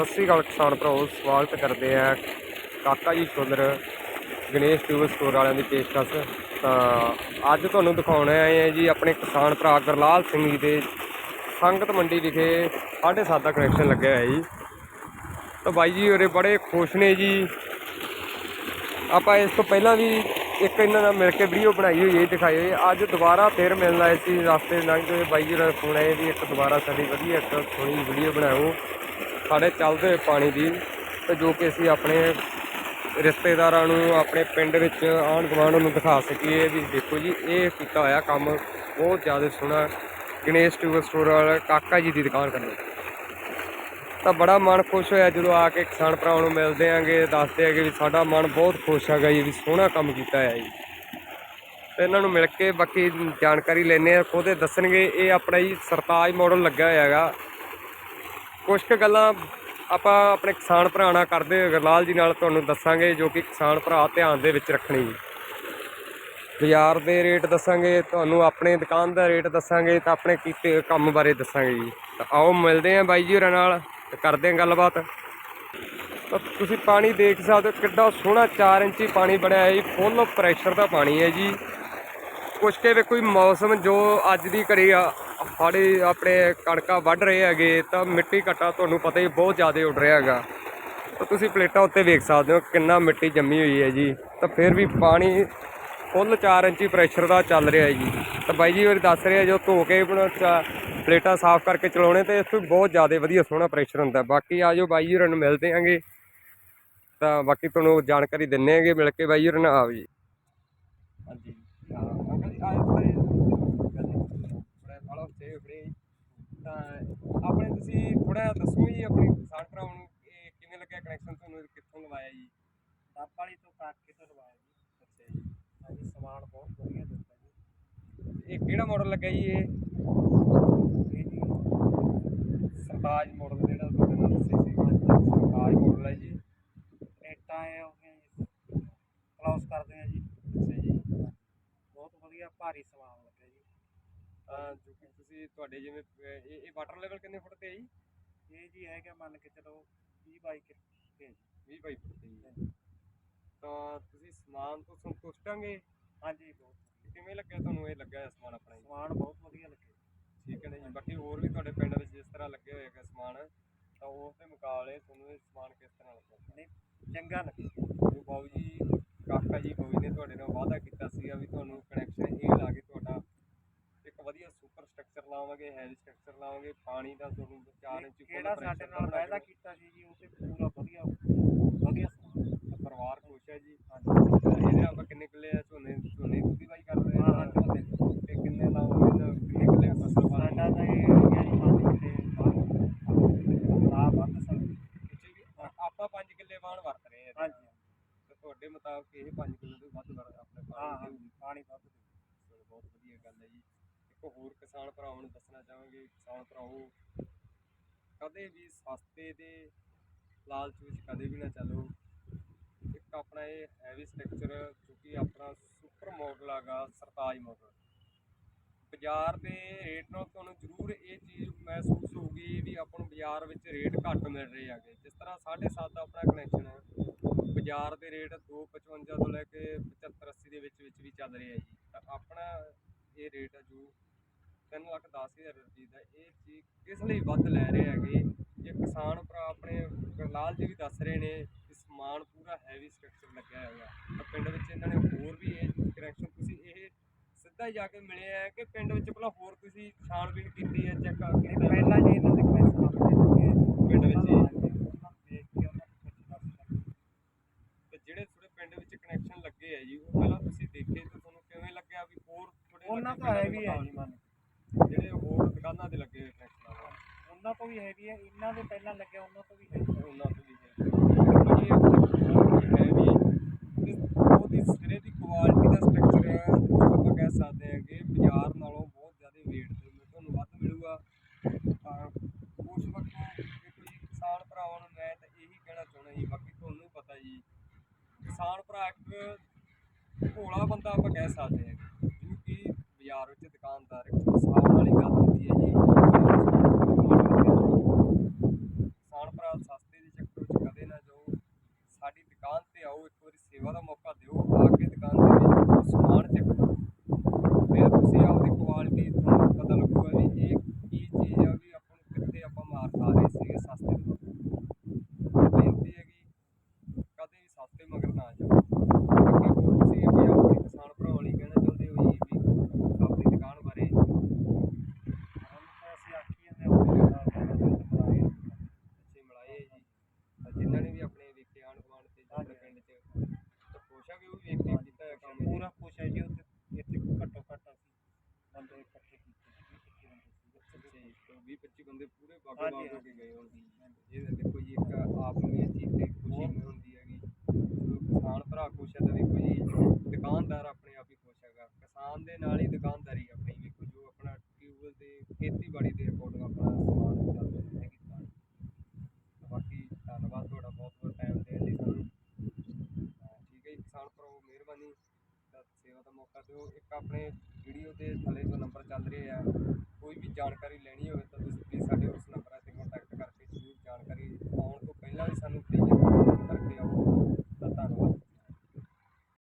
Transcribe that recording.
ਸਤਿ ਸ੍ਰੀ ਅਕਾਲ ਕਿਸਾਨ ਭਰਾਵੋ ਸਵਾਗਤ ਕਰਦੇ ਆ ਕਾਕਾ ਜੀ ਸ਼ੋਲਰ ਗਣੇਸ਼ ਟਿਊਬ ਸਟੋਰ ਵਾਲਿਆਂ ਦੀ ਪੇਸ਼ਕਸ਼। ਤਾਂ ਅੱਜ ਤੁਹਾਨੂੰ ਦਿਖਾਉਣੇ ਆਏ ਆ ਜੀ ਆਪਣੇ ਕਿਸਾਨ ਭਰਾ ਗੁਰਲਾਲ ਸਿੰਘ ਜੀ ਦੇ ਸੰਗਤ ਮੰਡੀ ਵਿਖੇ 7.5 ਦਾ ਕਨੈਕਸ਼ਨ ਲੱਗਿਆ ਹੋਇਆ ਜੀ। ਤਾਂ ਬਾਈ ਜੀ ਉਰੇ ਬੜੇ ਖੁਸ਼ ਨੇ ਜੀ। ਆਪਾਂ ਇਸ ਤੋਂ ਪਹਿਲਾਂ ਵੀ ਇੱਕ ਇਹਨਾਂ ਨਾਲ ਮਿਲ ਕੇ ਵੀਡੀਓ ਬਣਾਈ ਹੋਈ ਹੈ ਦਿਖਾਈ ਹੋਈ ਅੱਜ ਦੁਬਾਰਾ ਫੇਰ ਮਿਲਣ ਆਏ ਸੀ, ਰਸਤੇ ਲੰਘਦੇ ਹੋਏ ਬਾਈ ਜੀ ਦਾ ਫੋਨ ਆਇਆ ਵੀ ਇੱਕ ਦੁਬਾਰਾ ਸਾਡੀ ਵਧੀਆ ਇੱਕ ਸੋਹਣੀ ਵੀਡੀਓ ਬਣਾਓ। ਸਾਡੇ ਚੱਲਦੇ ਹੋਏ ਪਾਣੀ ਦੀ ਤੇ ਜੋ ਕਿ ਅਸੀਂ ਆਪਣੇ ਰਿਸ਼ਤੇਦਾਰਾਂ ਨੂੰ, ਆਪਣੇ ਪਿੰਡ ਵਿੱਚ ਆਂਢ ਗੁਆਂਢ ਨੂੰ ਦਿਖਾ ਸਕੀਏ ਵੀ ਦੇਖੋ ਜੀ, ਇਹ ਕੀਤਾ ਹੋਇਆ ਕੰਮ ਬਹੁਤ ਜ਼ਿਆਦਾ ਸੋਹਣਾ ਗਣੇਸ਼ ਟਿਊਬਲ ਸਟੋਰ ਵਾਲਾ ਕਾਕਾ ਜੀ ਦੀ ਦੁਕਾਨ ਕਰਨੀ ਤਾਂ ਬੜਾ ਮਨ ਖੁਸ਼ ਹੋਇਆ ਜਦੋਂ ਆ ਕੇ ਕਿਸਾਨ ਭਰਾਵਾਂ ਨੂੰ ਮਿਲਦੇ ਆਂਗੇ, ਦੱਸਦੇ ਆਂਗੇ ਵੀ ਸਾਡਾ ਮਨ ਬਹੁਤ ਖੁਸ਼ ਹੈਗਾ ਜੀ, ਵੀ ਸੋਹਣਾ ਕੰਮ ਕੀਤਾ ਹੈ ਜੀ। ਤੇ ਇਹਨਾਂ ਨੂੰ ਮਿਲ ਕੇ ਬਾਕੀ ਜਾਣਕਾਰੀ ਲੈਣੇ ਆ ਖੁਦੇ ਦੱਸਣਗੇ, ਇਹ ਆਪਣਾ ਜੀ ਸਰਤਾਜ ਮਾਡਲ ਲੱਗਾ ਹੋਇਆ ਹੈਗਾ। ਕੁਝ ਕੁ ਗੱਲਾਂ ਆਪਾਂ ਆਪਣੇ ਕਿਸਾਨ ਭਰਾ ਨਾਲ ਕਰਦੇ ਹੋਏ ਗੁਰਲਾਲ ਜੀ ਨਾਲ ਤੁਹਾਨੂੰ ਦੱਸਾਂਗੇ ਜੋ ਕਿ ਕਿਸਾਨ ਭਰਾ ਧਿਆਨ ਦੇ ਵਿੱਚ ਰੱਖਣੀ ਜੀ ਬਾਜ਼ਾਰ ਦੇ ਰੇਟ ਦੱਸਾਂਗੇ, ਤੁਹਾਨੂੰ ਆਪਣੇ ਦੁਕਾਨ ਦਾ ਰੇਟ ਦੱਸਾਂਗੇ ਤਾਂ ਆਪਣੇ ਕੀਤੇ ਕੰਮ ਬਾਰੇ ਦੱਸਾਂਗੇ ਜੀ। ਤਾਂ ਆਓ ਮਿਲਦੇ ਆਂ ਬਾਈ ਜੀ ਹੋਰਾਂ ਨਾਲ ਤੇ ਕਰਦੇ ਆਂ ਗੱਲਬਾਤ। ਤਾਂ ਤੁਸੀਂ ਪਾਣੀ ਦੇਖ ਸਕਦੇ ਹੋ ਕਿੱਡਾ ਸੋਹਣਾ 4 ਇੰਚੀ ਪਾਣੀ ਬਣਿਆ ਹੈ ਜੀ ਫੁੱਲ ਪ੍ਰੈਸ਼ਰ ਦਾ ਪਾਣੀ ਹੈ ਜੀ। ਕੁਛ ਕੇ ਵੀ ਕੋਈ ਮੌਸਮ ਜੋ ਅੱਜ ਦੀ ਘੜੀ ਆ ਆਪਣੇ ਕਣਕਾਂ ਵੱਢ ਰਹੇ ਹੈਗੇ, ਤਾਂ ਮਿੱਟੀ ਘਟਾ ਤੁਹਾਨੂੰ ਪਤਾ ਹੀ ਬਹੁਤ ਜ਼ਿਆਦਾ ਉੱਡ ਰਿਹਾ ਹੈਗਾ। ਤਾਂ ਤੁਸੀਂ ਪਲੇਟਾਂ ਉੱਤੇ ਵੇਖ ਸਕਦੇ ਹੋ ਕਿੰਨਾ ਮਿੱਟੀ ਜੰਮੀ ਹੋਈ ਹੈ ਜੀ। ਤਾਂ ਫਿਰ ਵੀ ਪਾਣੀ ਫੁੱਲ 4 ਇੰਚੀ ਪ੍ਰੈਸ਼ਰ ਦਾ ਚੱਲ ਰਿਹਾ ਹੈ ਜੀ। ਤਾਂ ਬਾਈ ਜੀ ਉਹ ਦੱਸ ਰਿਹਾ, ਜੋ ਧੋ ਕੇ ਆਪਣਾ ਚਾ- ਪਲੇਟਾਂ ਸਾਫ਼ ਕਰਕੇ ਚਲਾਉਣੇ, ਤੇ ਇਸ ਤੋਂ ਬਹੁਤ ਜ਼ਿਆਦਾ ਵਧੀਆ ਸੋਹਣਾ ਪ੍ਰੈਸ਼ਰ ਹੁੰਦਾ। ਬਾਕੀ ਆਜੋ ਬਾਈ ਜੀ ਹੋਰਾਂ ਨੂੰ ਮਿਲਦੇ ਆਂਗੇ। ਤਾਂ ਬਾਕੀ ਤੁਹਾਨੂੰ ਜਾਣਕਾਰੀ ਦਿੰਨੇ ਆਂਗੇ ਮਿਲ ਕੇ ਬਾਈ ਜੀ ਹੋਰਾਂ ਨਾਲ, ਆਓ ਜੀ। ਹਾਂਜੀ। ਹਾਂ ਤਾਂ ਆਪਣੇ ਤੁਸੀਂ ਥੋੜਾ ਦੱਸੋ ਜੀ ਆਪਣੇ ਕਿਸਾਨ ਭਰਾਵਾਂ ਨੂੰ ਇਹ ਕਿਵੇਂ ਲੱਗਿਆ ਕਨੈਕਸ਼ਨ ਤੁਹਾਨੂੰ ਕਿੱਥੋਂ ਲਵਾਇਆ ਜੀ? ਦੱਬ ਵਾਲੀ ਤੋਂ ਕਾਕੇ ਤੋਂ ਲਵਾਇਆ ਜੀ ਅੱਛਾ ਜੀ। ਹਾਂਜੀ ਸਮਾਨ ਬਹੁਤ ਵਧੀਆ ਦਿੱਤਾ ਜੀ। ਇਹ ਕਿਹੜਾ ਮਾਡਲ ਲੱਗਾ ਜੀ ਇਹ? ਇਹ ਜੀ ਸਰਤਾਜ ਮਾਡਲ ਜਿਹੜਾ ਤੁਹਾਡੇ ਨਾਲ ਦੱਸੇ ਸੀ। ਸਰਤਾਜ ਮਾਡਲ ਹੈ ਜੀ। ਪਲੇਟਾਂ ਇਹ ਹੋ ਗਈਆਂ ਜੀ। ਕਲੋਸ ਕਰਦੇ ਆ ਜੀ। ਅੱਛਾ ਜੀ। ਬਹੁਤ ਵਧੀਆ ਭਾਰੀ ਸਮਾਨ ਲੱਗਿਆ ਜੀ। ਜੋ ਕਿ ਤੁਸੀਂ ਤੁਹਾਡੇ ਜਿਵੇਂ ਅਹ, ਇਹ ਇਹ ਵਾਟਰ ਲੈਵਲ ਕਿੰਨੇ ਫੁੱਟ ਤੇ ਹੈ ਜੀ? ਇਹ ਜੀ ਹੈਗਾ ਮੰਨ ਕੇ ਚਲੋ 20 ਬਾਈ ਕੇ ਤੇ ਜੀ 20 ਬਾਈ ਫੁੱਟ ਤੇ ਜੀ। ਤਾਂ ਤੁਸੀਂ ਸਮਾਨ ਤੋਂ ਸੰਤੁਸ਼ਟ ਆਂਗੇ ਹਾਂਜੀ ਬਹੁਤ ਕਿਵੇਂ ਲੱਗਿਆ ਤੁਹਾਨੂੰ ਇਹ ਲੱਗਾ ਹੋਇਆ ਸਮਾਨ ਆਪਣਾ ਜੀ? ਸਮਾਨ ਬਹੁਤ ਵਧੀਆ ਲੱਗਿਆ। ਠੀਕ ਹੈ ਨਾ ਜੀ। ਬਾਕੀ ਹੋਰ ਵੀ ਤੁਹਾਡੇ ਪਿੰਡ ਵਿੱਚ ਜਿਸ ਤਰ੍ਹਾਂ ਲੱਗੇ ਹੋਏ ਹੈਗੇ ਸਮਾਨ ਤਾਂ ਉਸ ਦੇ ਮੁਕਾਬਲੇ ਤੁਹਾਨੂੰ ਇਹ ਸਮਾਨ ਕਿਸ ਤਰ੍ਹਾਂ ਲੱਗਾ ਨਹੀਂ ਚੰਗਾ ਲੱਗਿਆ। ਜੋ ਕਾਕਾ ਜੀ ਬਾਬੂ ਨੇ ਤੁਹਾਡੇ ਨਾਲ ਵਾਅਦਾ ਕੀਤਾ ਸੀਗਾ ਵੀ ਤੁਹਾਨੂੰ ਕਨੈਕਸ਼ਨ ਇਹ ਲਾ ਕੇ ਤੁਹਾਡਾ ਇੱਕ ਵਧੀਆ ਸੁਪਰ ਸਟਰਕਚਰ ਲਾਵਾਂਗੇ ਹੈਵੀ ਸਟਰਕਚਰ ਲਾਵਾਂਗੇ ਪਾਣੀ ਦਾ ਤੁਹਾਨੂੰ 4 ਇੰਚ ਕਿਹੜਾ ਸਾਡੇ ਨਾਲ ਵਾਅਦਾ ਕੀਤਾ ਸੀ ਜੀ ਉਹ ਤੇ ਪੂਰਾ ਵਧੀਆ ਵਧੀਆ ਪਰਿਵਾਰ ਖੁਸ਼ ਹੈ ਜੀ। ਹਾਂਜੀ। ਤਾਂ ਇਹਦੇ ਆਪਾਂ ਕਿੰਨੇ ਕਿੱਲੇ ਆ? ਝੋਨੇ ਝੋਨੇ ਦੀ ਬਾਈ ਕਰ ਰਹੇ ਹਾਂ, ਹਾਂ, ਝੋਨੇ ਤੇ ਕਿੰਨੇ ਲਾਉਂਗੇ ਤਾਂ ਕਿੰਨੇ ਕਿੱਲੇ ਫਸਲ ਸਾਡਾ ਪਾਣੀ ਤਾਂ ਇਹ ਹੈਗਾ ਜੀ ਮੰਨ ਕੇ ਆ। ਵੱਧ ਸਕਦੇ ਆਪਾਂ 5 ਕਿੱਲੇ ਵਾਣ ਵਰਤ ਰਹੇ ਆ ਹਾਂਜੀ। ਤੇ ਤੁਹਾਡੇ ਮੁਤਾਬਕ ਇਹ 5 ਕਿੱਲੇ ਤੋਂ ਵੱਧ ਵਰ ਆਪਣੇ ਹਾਂ ਹਾਂ। ਪਾਣੀ ਵੱਧ ਬਹੁਤ ਵਧੀਆ ਗੱਲ ਹੈ ਜੀ। ਇੱਕ ਹੋਰ ਕਿਸਾਨ ਭਰਾਵਾਂ ਨੂੰ ਦੱਸਣਾ ਚਾਹਾਂਗੇ, ਕਿਸਾਨ ਭਰਾਓ ਕਦੇ ਵੀ ਸਸਤੇ ਦੇ ਲਾਲਚ ਵਿੱਚ ਕਦੇ ਵੀ ਨਾ ਚੱਲੋ। ਇੱਕ ਆਪਣਾ ਇਹ ਹੈਵੀ ਸਟਰਕਚਰ ਜੋ ਕਿ ਆਪਣਾ ਸੁਪਰ ਮਾਡਲ ਹੈਗਾ, ਸਰਤਾਜ ਮਾਡਲ ਬਾਜ਼ਾਰ ਦੇ ਰੇਟ ਨਾਲ ਤੁਹਾਨੂੰ ਜ਼ਰੂਰ ਇਹ ਚੀਜ਼ ਮਹਿਸੂਸ ਹੋਊਗੀ ਵੀ ਆਪਾਂ ਨੂੰ ਬਾਜ਼ਾਰ ਵਿੱਚ ਰੇਟ ਘੱਟ ਮਿਲ ਰਹੇ ਹੈਗੇ। ਜਿਸ ਤਰ੍ਹਾਂ 7.5 ਦਾ ਆਪਣਾ ਕਨੈਕਸ਼ਨ ਹੈ, ਬਾਜ਼ਾਰ ਦੇ ਰੇਟ 255 ਤੋਂ ਲੈ ਕੇ 75 80 ਦੇ ਵਿੱਚ ਵਿੱਚ ਵੀ ਚੱਲ ਰਿਹਾ ਜੀ। ਤਾਂ ਆਪਣਾ ਇਹ ਰੇਟ ਹੈ ਜੋ 3 ਲੱਖ 10 ਹਜ਼ਾਰ ਰੁਪਏ ਦਾ ਇਹ ਚੀਜ਼ ਕਿਸ ਲਈ ਵੱਧ ਲੈ ਰਹੇ ਹੈਗੇ? ਇਹ ਕਿਸਾਨ ਭਰਾ ਆਪਣੇ ਗੁਰਲਾਲ ਜੀ ਵੀ ਦੱਸ ਰਹੇ ਨੇ ਕਿ ਸਮਾਨ ਪੂਰਾ ਹੈਵੀ ਸਟਰਕਚਰ ਲੱਗਿਆ ਹੋਇਆ। ਤਾਂ ਪਿੰਡ ਵਿੱਚ ਇਹਨਾਂ ਨੇ ਹੋਰ ਵੀ ਇਹ ਕਨੈਕਸ਼ਨ ਤੁਸੀਂ ਇਹ ਸਿੱਧਾ ਹੀ ਜਾ ਕੇ ਮਿਲੇ ਆ ਕਿ ਪਿੰਡ ਵਿੱਚ ਪਹਿਲਾਂ ਹੋਰ ਤੁਸੀਂ ਛਾਣਬੀਨ ਕੀਤੀ ਹੈ ਚੈੱਕ ਇਹ ਪਹਿਲਾਂ ਜੀ ਇਹਨਾਂ ਦੇ ਆਪਣੇ ਲੱਗੇ। ਜੀ। ਪਿੰਡ ਵਿੱਚ ਤੇ ਜਿਹੜੇ ਤੁਹਾਡੇ ਪਿੰਡ ਵਿੱਚ ਕਨੈਕਸ਼ਨ ਲੱਗੇ ਆ ਜੀ ਉਹ ਪਹਿਲਾਂ ਤੁਸੀਂ ਦੇਖੇ ਤੇ ਤੁਹਾਨੂੰ ਕਿਵੇਂ ਲੱਗਿਆ ਵੀ ਹੋਰ ਥੋੜੇ ਉਹਨਾਂ ਤੋਂ ਹੈ ਵੀ ਹੈ ਜੀ। ਮੰਨ ਜਿਹੜੇ ਹੋਰ ਦੁਕਾਨਾਂ ਦੇ ਲੱਗੇ ਹੋਏ ਕਨੈਕਸ਼ਨ ਆ ਉਹਨਾਂ ਤੋਂ ਵੀ ਹੈਵੀ ਹੈ ਇਹਨਾਂ ਦੇ ਪਹਿਲਾਂ ਲੱਗਿਆ, ਉਹਨਾਂ ਤੋਂ ਵੀ ਹੈਵੀ ਉਹਨਾਂ ਤੋਂ ਵੀ ਹੈ। ਇਹ ਵੀ ਤੇ ਉਹਦੀ ਸਿਰੇ ਦੀ ਕੁਆਲਿਟੀ ਦਾ ਸਟਰਕਚਰ ਆਪਾਂ ਕਹਿ ਸਕਦੇ ਹਾਂ ਕਿ ਬਾਜ਼ਾਰ ਨਾਲੋਂ ਬਹੁਤ ਜ਼ਿਆਦਾ weight ਤੇ ਤੁਹਾਨੂੰ ਵੱਧ ਮਿਲੂਗਾ। ਤਾਂ ਉਸ ਵਕਤ ਜੇ ਕੋਈ ਕਿਸਾਨ ਭਰਾਵਾਂ ਨੂੰ ਮੈਂ ਤਾਂ ਇਹੀ ਕਹਿਣਾ ਚਾਹੁੰਦਾ ਜੀ, ਬਾਕੀ ਤੁਹਾਨੂੰ ਪਤਾ ਜੀ, ਕਿਸਾਨ ਭਰਾ ਇੱਕ ਭੋਲਾ ਬੰਦਾ ਆਪਾਂ ਕਹਿ ਸਕਦੇ ਹਾਂ ਕਿਉਂਕਿ ਬਾਜ਼ਾਰ ਵਿੱਚ ਦੁਕਾਨਦਾਰ ਇੱਕ ਕਿਸਾਨ ਤੇ ਜਿਹੜਾ ਪਿੰਡ 'ਚ ਤਾਂ ਖੁਸ਼ ਆ ਵੀ ਉਹ ਵੀ ਵੇਖ ਕੇ ਕੀਤਾ ਕੰਮ ਇਹ। ਪੂਰਾ ਖੁਸ਼ ਹੈ ਜੀ ਉੱਥੇ ਇੱਥੇ ਘੱਟੋ ਘੱਟ ਅਸੀਂ ਬੰਦੇ ਇਕੱਠੇ ਕੀਤੇ ਸੀ, ਇੱਕੀ ਬੰਦੇ ਸੀ। ਅੱਛਾ ਜੀ, ਤਾਂ 20-25 ਬੰਦੇ ਪੂਰੇ ਬਾਗੋ ਹਾਂਜੀ, ਬਾਗ ਹੋ ਕੇ ਗਏ ਹੁਣ ਇਹ ਤਾਂ ਦੇਖੋ ਜੀ ਇੱਕ ਆਪ ਨੂੰ ਇਹ ਚੀਜ਼ ਤੇ ਖੁਸ਼ੀ ਬਹੁਤ। ਹੁੰਦੀ ਹੈਗੀ ਜਦੋਂ ਕਿਸਾਨ ਭਰਾ ਖੁਸ਼ ਹੈ ਤਾਂ ਦੇਖੋ ਜੀ ਦੁਕਾਨਦਾਰ ਆਪਣੇ ਆਪ ਹੀ ਖੁਸ਼ ਹੈਗਾ ਕਿਸਾਨ ਦੇ ਨਾਲ ਹੀ ਦੁਕਾਨਦਾਰੀ ਆਪਣੀ ਵੇਖੋ ਜੋ ਆਪਣਾ ਟਿਊਬਲ ਦੇ ਖੇਤੀਬਾੜੀ ਦੇ ਅਕੋਰਡਿੰਗ ਆਪਣਾ ਸਮਾਨ ਚੱਲ ਰਿਹਾ ਹੈਗੀ ਵੀਡੀਓ ਦੇ ਥੱਲੇ ਜੋ ਨੰਬਰ ਚੱਲ ਰਿਹਾ ਆ, ਕੋਈ ਵੀ ਜਾਣਕਾਰੀ ਲੈਣੀ ਹੋਵੇ ਤਾਂ ਤੁਸੀਂ ਪਲੀਜ਼ ਸਾਡੇ ਉਸ